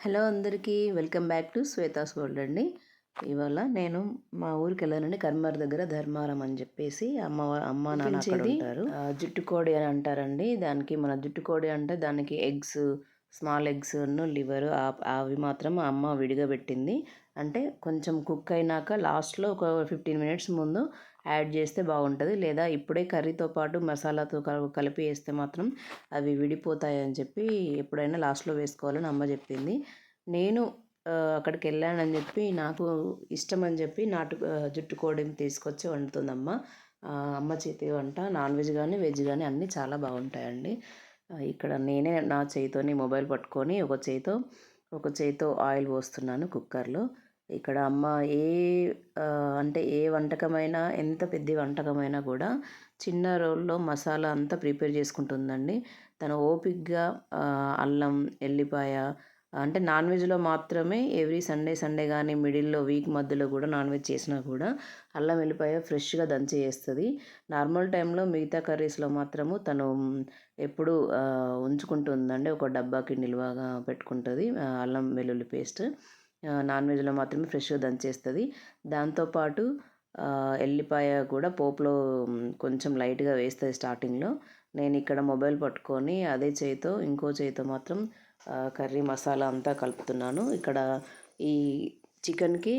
Hello అందరికీ welcome back to Shweta's world అండి. ఇవాళ నేను మా ఊరికి వెళ్ళానండి కర్మార్ దగ్గర ధర్మారం అని చెప్పేసి అమ్మ అమ్మ నాన్న అక్కడ ఉంటారు. ఆ, జుట్టు కోడి అని అంటారండి. దానికి మన జుట్టు కోడి అంటే దానికి ఎగ్స్ స్మాల్ ఎగ్స్ లివర్ అవి మాత్రం అమ్మ విడిగా పెట్టింది. అంటే కొంచెం కుక్ అయినాక లాస్ట్లో ఒక ఫిఫ్టీన్ మినిట్స్ ముందు యాడ్ చేస్తే బాగుంటుంది. లేదా ఇప్పుడే కర్రీతో పాటు మసాలాతో కలిపి వేస్తే మాత్రం అవి విడిపోతాయి అని చెప్పి ఎప్పుడైనా లాస్ట్లో వేసుకోవాలని అమ్మ చెప్పింది. నేను అక్కడికి వెళ్ళానని చెప్పి నాకు ఇష్టం అని చెప్పి నాటు జుట్టు కోడిని తీసుకొచ్చి వండుతుంది అమ్మ అమ్మ చేతి వంట నాన్ వెజ్ కానీ వెజ్ కానీ అన్నీ చాలా బాగుంటాయండి. ఇక్కడ నేనే నా చేయితోని మొబైల్ పట్టుకొని ఒక చేయితో ఒక చేయితో ఆయిల్ పోస్తున్నాను కుక్కర్లో. ఇక్కడ అమ్మ ఏ అంటే ఏ వంటకమైనా ఎంత పెద్ద వంటకమైనా కూడా చిన్న రోల్లో మసాలా అంతా ప్రిపేర్ చేసుకుంటుందండి. తను ఓపిక్గా అల్లం ఎల్లిపాయ అంటే నాన్ వెజ్లో మాత్రమే ఎవ్రీ సండే సండే కానీ మిడిల్లో వీక్ మధ్యలో కూడా నాన్ వెజ్ చేసినా కూడా అల్లం వెల్లిపాయ ఫ్రెష్గా దంచి వేస్తుంది నార్మల్ టైంలో మిగతా కర్రీస్లో మాత్రము తను ఎప్పుడు ఉంచుకుంటుందండి. ఒక డబ్బాకి నిల్వగా పెట్టుకుంటుంది అల్లం వెల్లుల్లి పేస్ట్. నాన్ వెజ్లో మాత్రమే ఫ్రెష్గా దంచేస్తుంది. దాంతోపాటు ఎల్లిపాయ కూడా పోపులో కొంచెం లైట్గా వేస్తుంది స్టార్టింగ్లో. నేను ఇక్కడ మొబైల్ పట్టుకొని అదే చేయితో ఇంకో చేయితో మాత్రం కర్రీ మసాలా అంతా కలుపుతున్నాను. ఇక్కడ ఈ చికెన్కి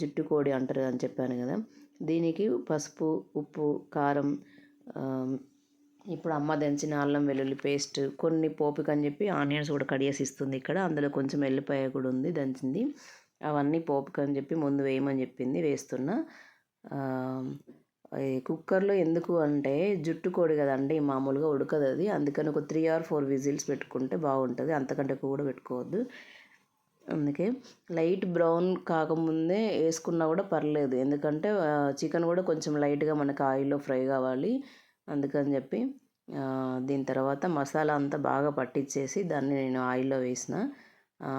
జుట్టు కోడి అంటారు అని చెప్పాను కదా. దీనికి పసుపు ఉప్పు కారం ఇప్పుడు అమ్మ దంచిన అల్లం వెల్లుల్లి పేస్ట్ కొన్ని పోపుకి అని చెప్పి ఆనియన్స్ కూడా కడిగేసి ఇస్తుంది ఇక్కడ. అందులో కొంచెం ఎల్లిపాయ కూడా ఉంది దంచింది. అవన్నీ పోపుకి అని చెప్పి ముందు వేయమని చెప్పింది వేస్తున్నా. కుక్కర్లో ఎందుకు అంటే జుట్టు కోడి కదండి మామూలుగా ఉడకదు అది. అందుకని ఒక త్రీ ఆర్ ఫోర్ విజిల్స్ పెట్టుకుంటే బాగుంటుంది. అంతకంటే ఎక్కువ కూడా పెట్టుకోవద్దు. అందుకే లైట్ బ్రౌన్ కాకముందే వేసుకున్నా కూడా పర్లేదు. ఎందుకంటే చికెన్ కూడా కొంచెం లైట్గా మనకి ఆయిల్లో ఫ్రై కావాలి. అందుకని చెప్పి దీని తర్వాత మసాలా అంతా బాగా పట్టించేసి దాన్ని నేను ఆయిల్లో వేసిన.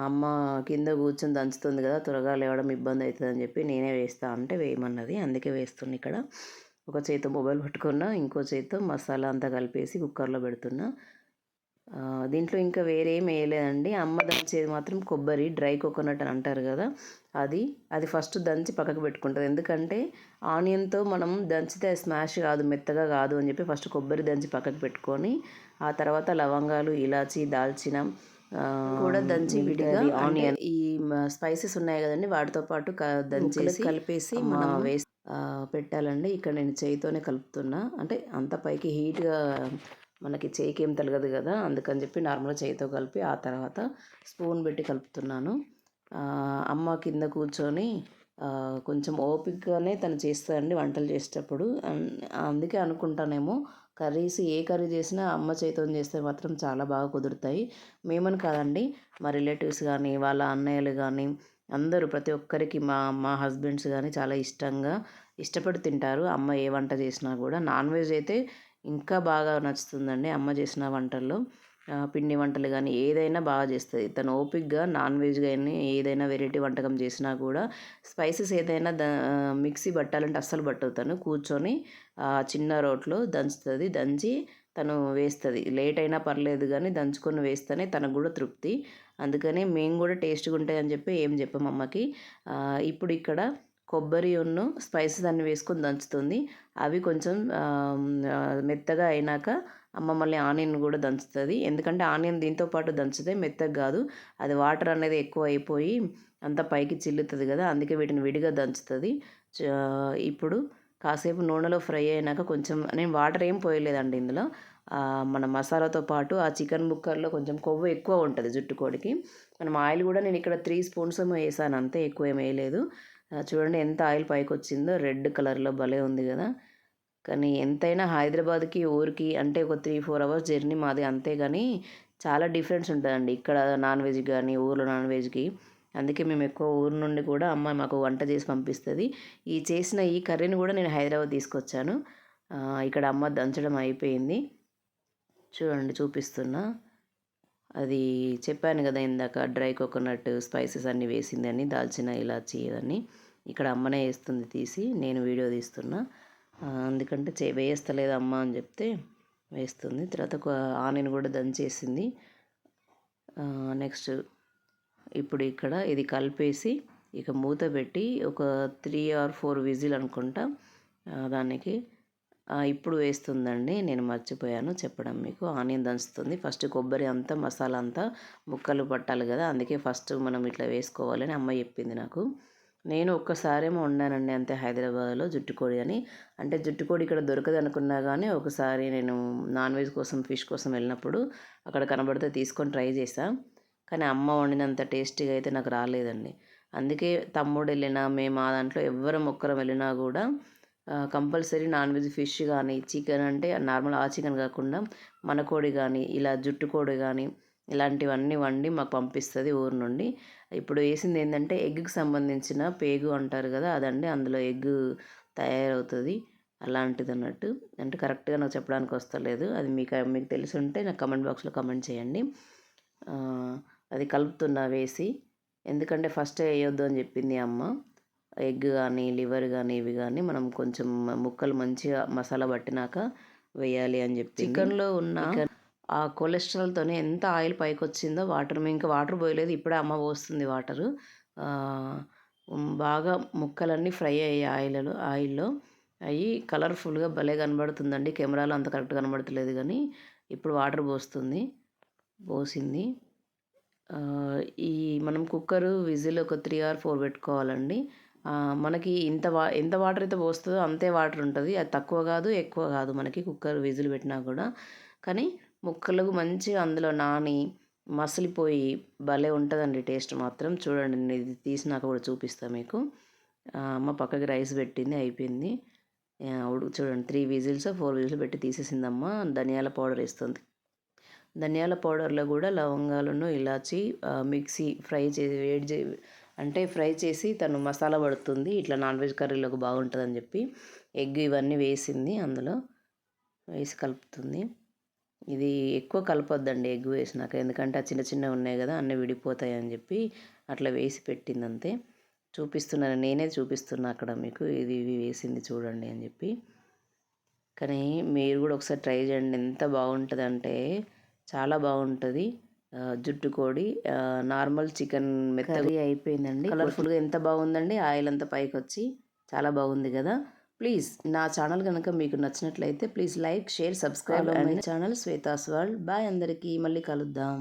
అమ్మ కింద కూర్చొని దంచుతుంది కదా త్వరగా లేవడం ఇబ్బంది అవుతుంది అని చెప్పి నేనే వేస్తా అంటే వేయమన్నది. అందుకే వేస్తున్నా ఇక్కడ. ఒక చేతితో మొబైల్ పట్టుకున్నా ఇంకో చేతితో మసాలా అంతా కలిపేసి కుక్కర్లో పెడుతున్నా. దీంట్లో ఇంకా వేరే ఏం వేయలేదండి అమ్మ దంచేది మాత్రం కొబ్బరి డ్రై కోకోనట్ అని అంటారు కదా అది. అది ఫస్ట్ దంచి పక్కకు పెట్టుకుంటుంది. ఎందుకంటే ఆనియన్తో మనం దంచితే స్మాష్ కాదు మెత్తగా కాదు అని చెప్పి ఫస్ట్ కొబ్బరి దంచి పక్కకు పెట్టుకొని ఆ తర్వాత లవంగాలు ఇలాచి దాల్చిన కూడా దంచి విడిగా ఆనియన్ ఈ స్పైసెస్ ఉన్నాయి కదండి వాటితో పాటు దంచేసి కలిపేసి మనం వేసి పెట్టాలండి. ఇక్కడ నేను చేయితోనే కలుపుతున్నా. అంటే అంత పైకి హీట్గా మనకి చేయికి ఏం తలగదు కదా అందుకని చెప్పి నార్మల్గా చేయితో కలిపి ఆ తర్వాత స్పూన్ పెట్టి కలుపుతున్నాను. అమ్మ కింద కూర్చొని కొంచెం ఓపికగానే తను చేస్తుందండి వంటలు చేసేటప్పుడు. అందుకే అనుకుంటానేమో కర్రీస్ ఏ కర్రీ చేసినా అమ్మ చేతితో చేస్తే మాత్రం చాలా బాగా కుదురుతాయి. మేమని కాదండి మా రిలేటివ్స్ కానీ వాళ్ళ అన్నయ్యలు కానీ అందరూ ప్రతి ఒక్కరికి మా మా హస్బెండ్స్ కానీ చాలా ఇష్టంగా ఇష్టపడి తింటారు. అమ్మ ఏ వంట చేసినా కూడా నాన్ వెజ్ అయితే ఇంకా బాగా నచ్చుతుందండి అమ్మ చేసిన వంటల్లో. పిండి వంటలు కానీ ఏదైనా బాగా చేస్తుంది. తను ఓపిక్గా నాన్ వెజ్ కానీ ఏదైనా వెరైటీ వంటకం చేసినా కూడా స్పైసెస్ ఏదైనా ద మిక్సీ పట్టాలంటే అస్సలు పట్టదు తను. కూర్చొని చిన్న రోట్లో దంచుతుంది. దంచి తను వేస్తుంది. లేట్ అయినా పర్లేదు కానీ దంచుకొని వేస్తేనే తనకు కూడా తృప్తి. అందుకని మేము కూడా టేస్ట్గా ఉంటాయని చెప్పి ఏం చెప్పాము అమ్మకి. ఇప్పుడు ఇక్కడ కొబ్బరి ఉన్ను స్పైసెస్ అన్ని వేసుకొని దంచుతుంది. అవి కొంచెం మెత్తగా అయినాక అమ్మ మళ్ళీ ఆనియన్ కూడా దంచుతుంది. ఎందుకంటే ఆనియన్ దీంతో పాటు దంచితే మెత్తగా కాదు. అది వాటర్ అనేది ఎక్కువ అయిపోయి అంత పైకి చిల్లుతుంది కదా అందుకే వీటిని విడిగా దంచుతుంది. చ- ఇప్పుడు కాసేపు నూనెలో ఫ్రై అయినాక కొంచెం నేను వాటర్ ఏం పోయలేదండి ఇందులో. మన మసాలాతో పాటు ఆ చికెన్ ముక్కర్లో కొంచెం కొవ్వు ఎక్కువ ఉంటుంది జుట్టుకోడికి మనం ఆయిల్ కూడా నేను ఇక్కడ త్రీ స్పూన్స్ ఏమో వేసాను అంతే ఎక్కువ ఏం వేయలేదు. చూడండి ఎంత ఆయిల్ పైకి వచ్చిందో రెడ్ కలర్లో భలే ఉంది కదా. కానీ ఎంతైనా హైదరాబాద్కి ఊరికి అంటే ఒక త్రీ ఫోర్ అవర్స్ జర్నీ మాది అంతే కానీ చాలా డిఫరెన్స్ ఉంటుందండి. ఇక్కడ నాన్ వెజ్ కానీ ఊర్లో నాన్ వెజ్కి. అందుకే మేము ఎక్కువ ఊరు నుండి కూడా అమ్మ మాకు వంట చేసి పంపిస్తుంది. ఈ చేసిన ఈ కర్రీని కూడా నేను హైదరాబాద్ తీసుకొచ్చాను. ఇక్కడ అమ్మ దంచడం అయిపోయింది. చూడండి చూపిస్తున్నా. అది చెప్పాను కదా ఇందాక డ్రై కోకోనట్ స్పైసెస్ అన్నీ వేసిందని దాల్చిన ఇలాచి ఇవన్నీ ఇక్కడ అమ్మనే వేస్తుంది తీసి నేను వీడియో తీస్తున్నా. ఎందుకంటే చే వేస్తలేదు అమ్మ అని చెప్తే వేస్తుంది. తర్వాత ఒక ఆనియన్ కూడా దంచేసింది. నెక్స్ట్ ఇప్పుడు ఇక్కడ ఇది కలిపేసి ఇక మూత పెట్టి ఒక త్రీ ఆర్ ఫోర్ విజిల్ అనుకుంటా దానికి ఇప్పుడు వేస్తుందండి. నేను మర్చిపోయాను చెప్పడం మీకు. ఆనియన్ దంచుతుంది. ఫస్ట్ కొబ్బరి అంతా మసాలా అంతా ముక్కలు పట్టాలి కదా. అందుకే ఫస్ట్ మనం ఇట్లా వేసుకోవాలని అమ్మ చెప్పింది నాకు. నేను ఒక్కసారేమో వండానండి అంతే హైదరాబాద్లో జుట్టుకోడి అని. అంటే జుట్టుకోడి ఇక్కడ దొరకదు అనుకున్నా కానీ ఒకసారి నేను నాన్ వెజ్ కోసం ఫిష్ కోసం వెళ్ళినప్పుడు అక్కడ కనబడితే తీసుకొని ట్రై చేసా కానీ అమ్మ వండినంత టేస్టీగా అయితే నాకు రాలేదండి. అందుకే తమ్ముడు వెళ్ళినా మేము ఆ దాంట్లో ఎవ్వరం ఒక్కరం వెళ్ళినా కూడా కంపల్సరీ నాన్ వెజ్ ఫిష్ కానీ చికెన్ అంటే నార్మల్ ఆ చికెన్ కాకుండా మన కోడి కానీ ఇలా జుట్టు కోడి కానీ ఇలాంటివన్నీ వండి మాకు పంపిస్తుంది ఊరు నుండి. ఇప్పుడు వేసింది ఏంటంటే ఎగ్కి సంబంధించిన పేగు అంటారు కదా అదండి అందులో ఎగ్ తయారవుతుంది. అలాంటిది అన్నట్టు. అంటే కరెక్ట్గా నాకు చెప్పడానికి వస్తలేదు. అది మీకు మీకు తెలిసి ఉంటే నాకు కమెంట్ బాక్స్లో కమెంట్ చేయండి. అది కలుపుతున్నా వేసి. ఎందుకంటే ఫస్ట్ వేయొద్దు అని చెప్పింది అమ్మ. ఎగ్ కానీ లివర్ కానీ ఇవి కానీ మనం కొంచెం ముక్కలు మంచిగా మసాలా పట్టినాక వేయాలి అని చెప్పి చికెన్లో ఉన్న ఆ కొలెస్ట్రాల్తోనే ఎంత ఆయిల్ పైకి వచ్చిందో వాటర్ ఇంకా వాటర్ పోయలేదు ఇప్పుడే అమ్మ పోస్తుంది వాటరు. బాగా ముక్కలన్నీ ఫ్రై అయ్యాయి ఆయిల్లో ఆయిల్లో. అవి కలర్ఫుల్గా భలే కనబడుతుందండి కెమెరాలో అంత కరెక్ట్ కనబడతలేదు కానీ ఇప్పుడు వాటర్ పోస్తుంది పోసింది. ఈ మనం కుక్కర్ విజిల్ ఒక త్రీ ఆర్ ఫోర్ పెట్టుకోవాలండి. మనకి ఇంత వా ఎంత వాటర్ అయితే పోస్తుందో అంతే వాటర్ ఉంటుంది. అది తక్కువ కాదు ఎక్కువ కాదు. మనకి కుక్కర్ విజిల్ పెట్టినా కూడా. కానీ ముక్కలకు మంచిగా అందులో నాని మసిలిపోయి భలే ఉంటుందండి టేస్ట్ మాత్రం. చూడండి నేను ఇది తీసినాక కూడా చూపిస్తాను మీకు. అమ్మ పక్కకి రైస్ పెట్టింది అయిపోయింది. ఉడుకు చూడండి త్రీ విజిల్స్ ఫోర్ విజిల్స్ పెట్టి తీసేసిందమ్మ. ధనియాల పౌడర్ వేస్తుంది. ధనియాల పౌడర్లో కూడా లవంగాలను ఇలాచి మిక్సీ ఫ్రై చేసి వేడి చే అంటే ఫ్రై చేసి తను మసాలా పడుతుంది. ఇట్లా నాన్ వెజ్ కర్రీలోకి బాగుంటుందని చెప్పి ఎగ్ ఇవన్నీ వేసింది అందులో. వేసి కలుపుతుంది. ఇది ఎక్కువ కలపొద్దండి ఎగ్ వేసినాక. ఎందుకంటే ఆ చిన్న చిన్నవి ఉన్నాయి కదా అన్నీ విడిపోతాయి అని చెప్పి అట్లా వేసి పెట్టింది అంతే చూపిస్తున్నాను. నేనే చూపిస్తున్నా అక్కడ మీకు. ఇది ఇవి వేసింది చూడండి అని చెప్పి. కానీ మీరు కూడా ఒకసారి ట్రై చేయండి. ఎంత బాగుంటుంది అంటే చాలా బాగుంటుంది. జుట్టు కోడి నార్మల్ చికెన్ మెత్తగా అయిపోయిందండి. కలర్ఫుల్గా ఎంత బాగుందండి? ఆయిల్ అంతా పైకి వచ్చి చాలా బాగుంది కదా. ప్లీజ్ నా ఛానల్ కనుక మీకు నచ్చినట్లయితే please like share subscribe and channel Shweta's world. Bye అందరికీ. మళ్ళీ కలుద్దాం.